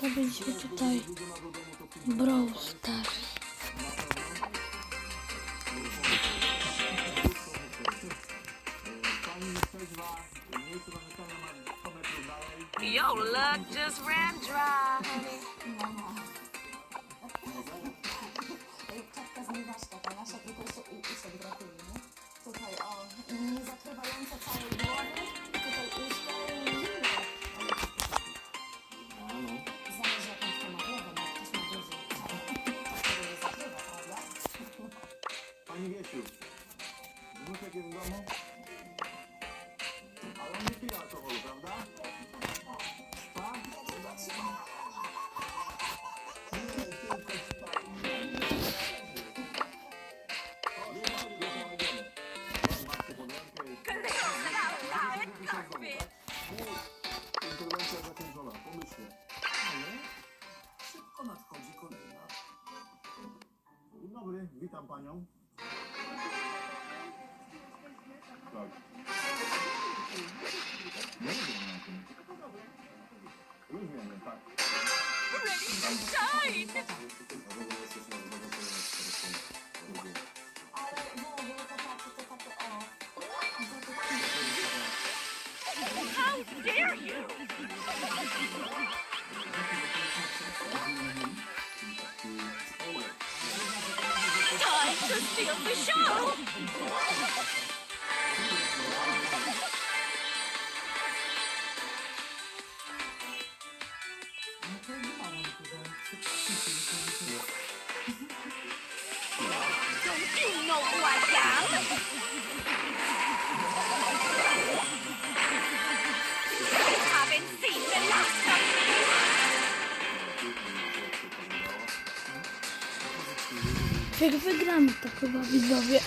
zrobiliśmy tutaj Brawl Stars. Your luck just ran dry. Nasza tylko jeszcze? Tutaj o, nie całej jest w domu? Ale on nie pije alkoholu, prawda? Tak? Interwencja zakończona, pomyślnie. Ale szybko nadchodzi kolejna. Dzień dobry, witam panią. Już wiemy, tak. Ale no, bo to takie, to takie, o. To takie, How dare you! Time to steal the show! Who I am? Haven't seen the last of me. Jak wygramy to chyba widzowie.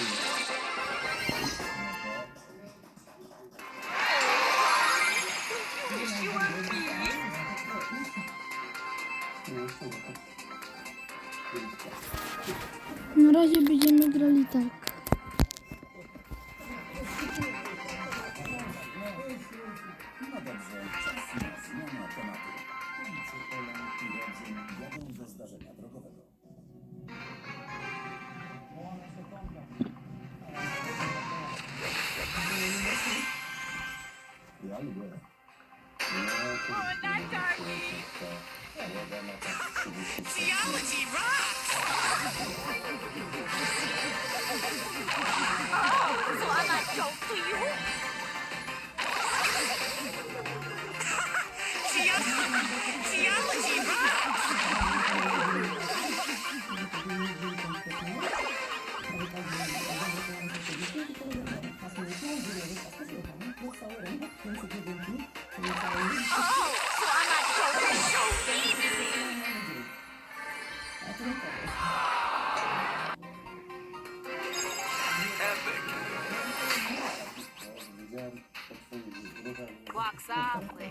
Wish razie będziemy grali tak. Theology rocks. Oh, softly.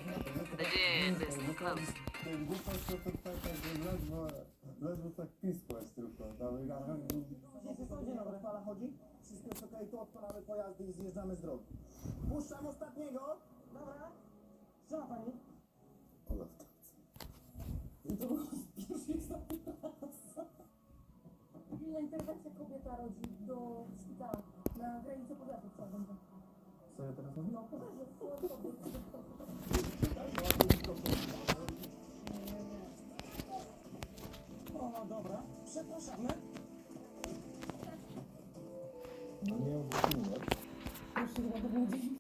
The gin is close. Ten głupość to to tak jakby ledwo, ledwo tak piskłaś tylko. Dawaj, dawaj. Dzień dobry, fala chodzi? Wszystko jest okej, to odpalamy pojazdy i zjeżdżamy z drogi. Puszczam ostatniego. Dobra. Co ma pani? Ola, To było ostatni raz. Pilna interwencja kobieta rodzi do szpitala na granicy powiatu trzeba będzie co ja teraz mówię? O, no dobra, przepraszamy. No nie, nie, nie. Jeszcze chyba to było 10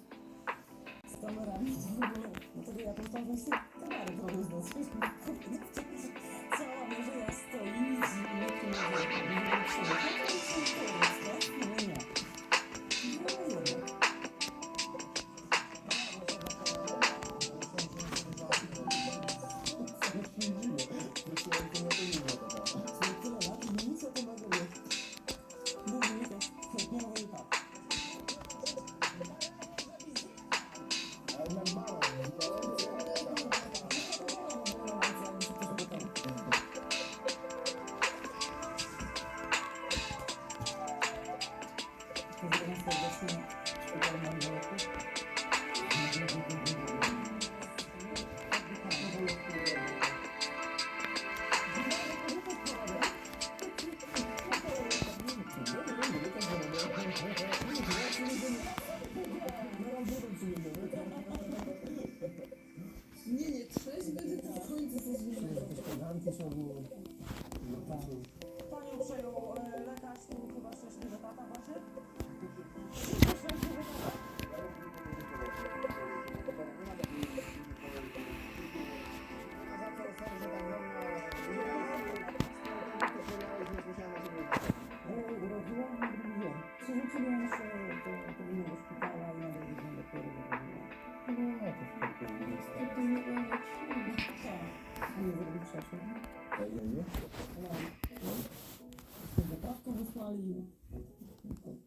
Szpitalu na Dworku. Nie, nie, trzeźwy, to w końcu coś innego. Kaganki są były. Panią tatku wysłali.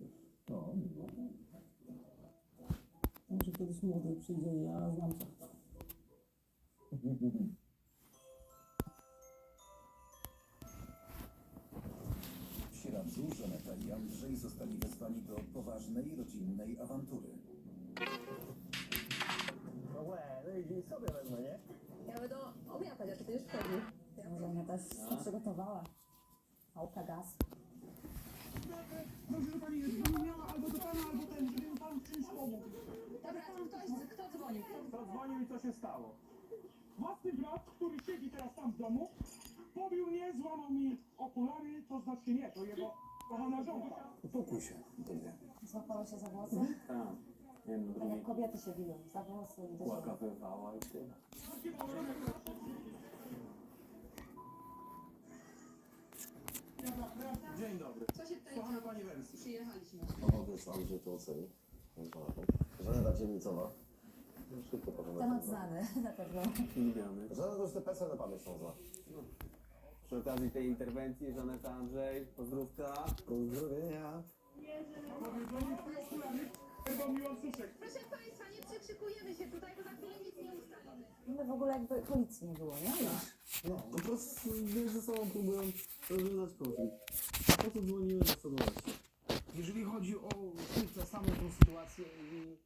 No, miło. Może kiedyś młody przyjdzie i ja znam cię. W Sieradzu Żaneta i Andrzej zostali wezwani do poważnej rodzinnej awantury. No łe, no i sobie wezmę, nie? Ja będę omiatać, a ty będziesz wchodził. Może ona też się przygotowała. Małka gaz. Proszę pani, nie miała albo do pana, albo ten, żeby pan czymś pomógł. Dobra, ktoś, kto dzwonił? Zadzwonił i co się stało? Własny brat, który siedzi teraz tam w domu, pobił mnie, złamał mi okulary, to znaczy nie, to jego kochana żona. Uspokój się, Dynia. Złapała się za włosy? Tak. Nie wiem, Tak jak kobiety się biją. Za włosy i do siebie. łakawywała i tyle. Pani wersji. Przyjechaliśmy. Mogę sam, że to oceni. Żaneta Dzielnicowa. Szybko Temat porozmawiamy. znany na pewno. Żaneta to już te PESEL na pamięć są zna. Przy okazji tej interwencji Żaneta Andrzej, pozdrówka. Pozdrowienia. Powiedzenie Proszę Państwa, nie przekrzykujemy się tutaj, bo za chwilę nic nie ustalimy. No w ogóle jakby policji nie było, nie? No, po prostu między sobą próbują rozwiązać konflikt. Po co dzwoniłem na 112? Jeżeli chodzi o tę samą tą sytuację i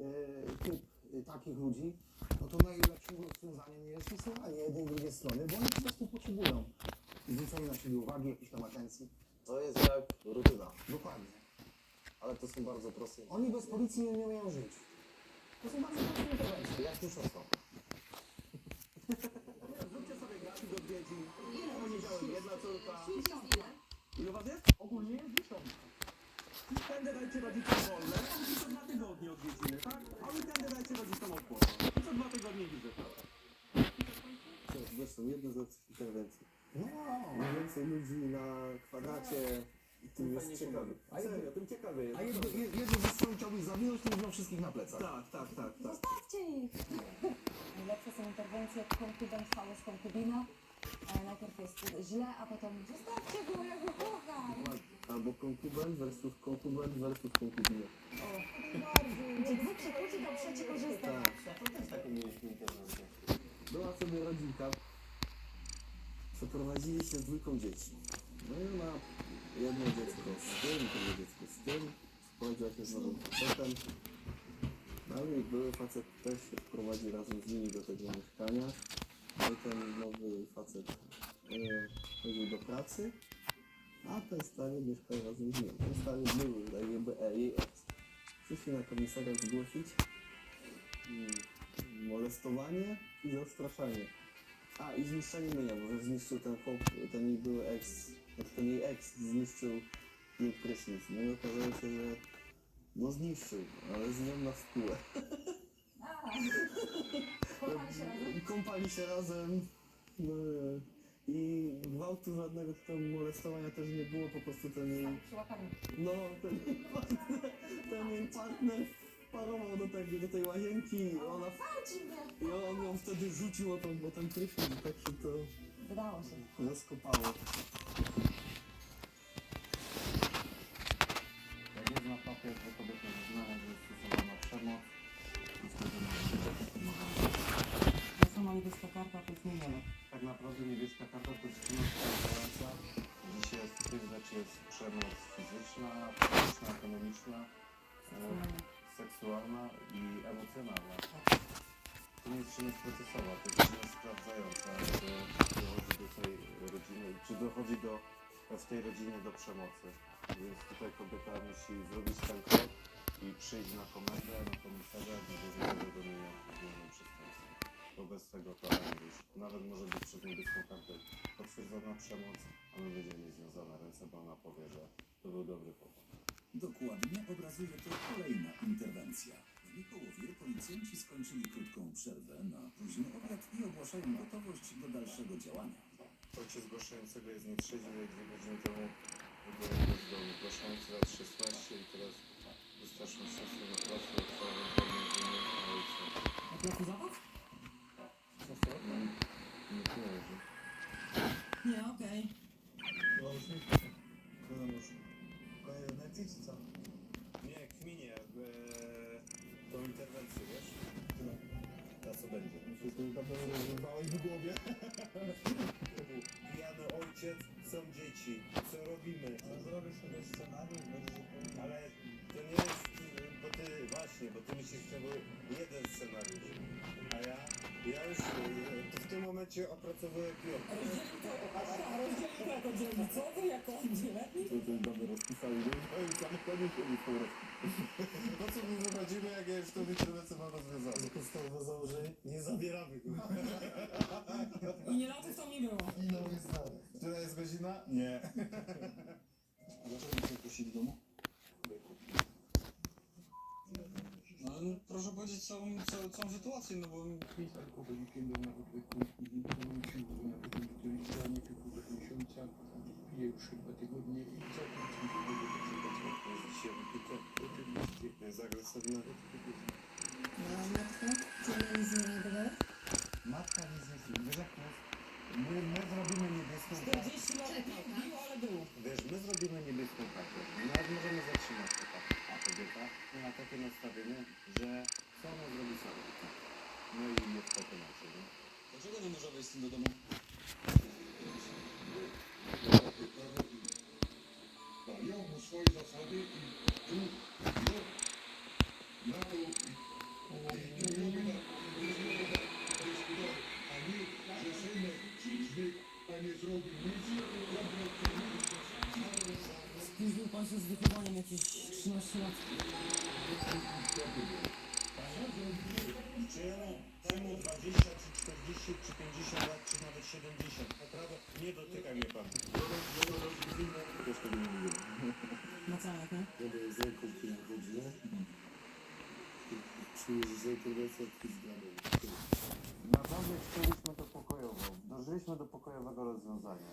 e, typ e, takich ludzi, no to najlepszym rozwiązaniem jest wysyłanie jednej i drugiej strony, bo oni po prostu potrzebują zwrócenia na siebie uwagi, jakiejś tam atencji. To jest jak rutyna, Dokładnie. Ale to są bardzo proste. Oni bez policji nie umieją żyć. To są bardzo proste interwencje, jak już są. Zróbcie sobie grafik odwiedzin. Poniedziałek jedna córka. Ile? Ile was jest? Ogólnie jest dziesiątka. Weekendy dajcie rodzicom wolne, i co dwa tygodnie odwiedziny, tak? A weekendy dajcie rodzicom odpocząć. I co dwa tygodnie wizyta. Zresztą jedna z lepszych interwencji. No, Im więcej ludzi na kwadracie, tym jest ciekawy. A serio, tym ciekawy jest. a jedno, je- jedno ze stron chciałbyś zawinąć, to wziął wszystkich na plecach. Tak, tak, tak, tak. Zostawcie ich! Najlepsze są interwencje konkubent z konkubina. E, najpierw jest źle, a potem zostawcie go, ja go kocham! Albo konkubent versus konkubent versus konkubina. Gdzie dwóch się kłóci, to trzeci korzysta Tak. zawsze. To też taką mieliśmy interwencję. Była sobie rodzinka. Przeprowadzili się z dwójką dzieci. No i ona jedno dziecko z tym, drugie dziecko z tym. Sprawdziła się z nowym facetem. No i były facet też się wprowadzi razem z nimi do tego mieszkania. No i ten nowy facet e, chodził do pracy, a ten stary mieszkał razem z nim. Ten stary był jakby e, jej. Przyszli na komisariat zgłosić mm, molestowanie i zastraszanie. A i zniszczenie mienia, bo zniszczył ten chłop, ten jej były ex, ten jej ex zniszczył jej prysznic. No i okazało się, że no zniszczył, ale z nią na wpół. Kochali się razem. Kąpali się razem. No, I gwałtu żadnego tam molestowania też nie było, po prostu ten jej, no ten, ten jej partner parował do, tego, do tej łazienki, ona i on ją wtedy rzucił o, tą, o ten prysznic, tak się to Wydało się. rozkopało. To przemoc przerażająca. Dzisiaj jest tych przemoc fizyczna, psychiczna, ekonomiczna, seksualna i emocjonalna. To nie jest czynność procesowa, to jest czynność sprawdzająca, czy dochodzi do tej rodziny, czy dochodzi do, w tej rodzinie do przemocy. Więc tutaj kobieta musi zrobić ten krok i przyjść na komendę, na komisariat i bez zawiadomienia o popełnionym przestępstwie. Wobec tego to nawet może być przez niebieską kartę potwierdzona przemoc, a my będziemy związane ręce, bo ona powie, że to był dobry powód. Dokładnie obrazuje to kolejna interwencja. W Mikołowie policjanci skończyli krótką przerwę na późny obiad i ogłaszają gotowość do dalszego działania. Ojciec zgłaszającego jest nietrzeźwy, jak dwie godziny temu wybrał z domu. Zgłaszający w głowie. Pijany ojciec, są dzieci. Co robimy? Ale zrobię sobie scenariusz, Ale to nie jest, bo ty, właśnie, bo ty myślisz, że był jeden scenariusz. Ja, już e, w tym momencie opracowuję piątkę. Rozdzielnika jako dzielnicowy, jako oddzieleni? To ten damy rozpisali, no i siedzi po prostu. Po co my zobaczymy, jak ja już to interwencję mam rozwiązane? Podstawowe założenie, nie zabieramy go. I nie latów tam nie było. I nowy znany. Która jest godzina? Nie. Dlaczego nie prosić do domu? No, no proszę powiedzieć całą, całą, całą sytuację, no bo... Jest dzisiaj wypite, jest agresywny. No, matka, czy ona nic nie reagowała? Matka nic nie chce. Wiesz jak to jest? My, my zrobimy niebieską kartę. 40 lat nie bił, ale było. Wiesz, my zrobimy niebieską kartę. Nawet możemy zatrzymać to tak. A kobieta ma takie nastawienie, że co ona zrobi sama. No i jest pokonacie, nie? Dlaczego nie może wejść z tym do domu? Mają mu swoje zasady i tu, no, na to i tu robi na to jest udało. A nie, że synek źle, a nie zrobił nic, Spóźnił pan się z wychowaniem jakieś 13 lat. Czemu, czemu 20, czy 40, czy 50 lat, czy nawet 70? Naprawdę nie dotyka mnie pan. Też tego nie mówię. Macałek, nie? Żeby z ręką tu wychodzi, nie? Czujesz, interwencja jest zgrana. Naprawdę chcieliśmy to pokojowo. Dożyliśmy do pokojowego rozwiązania.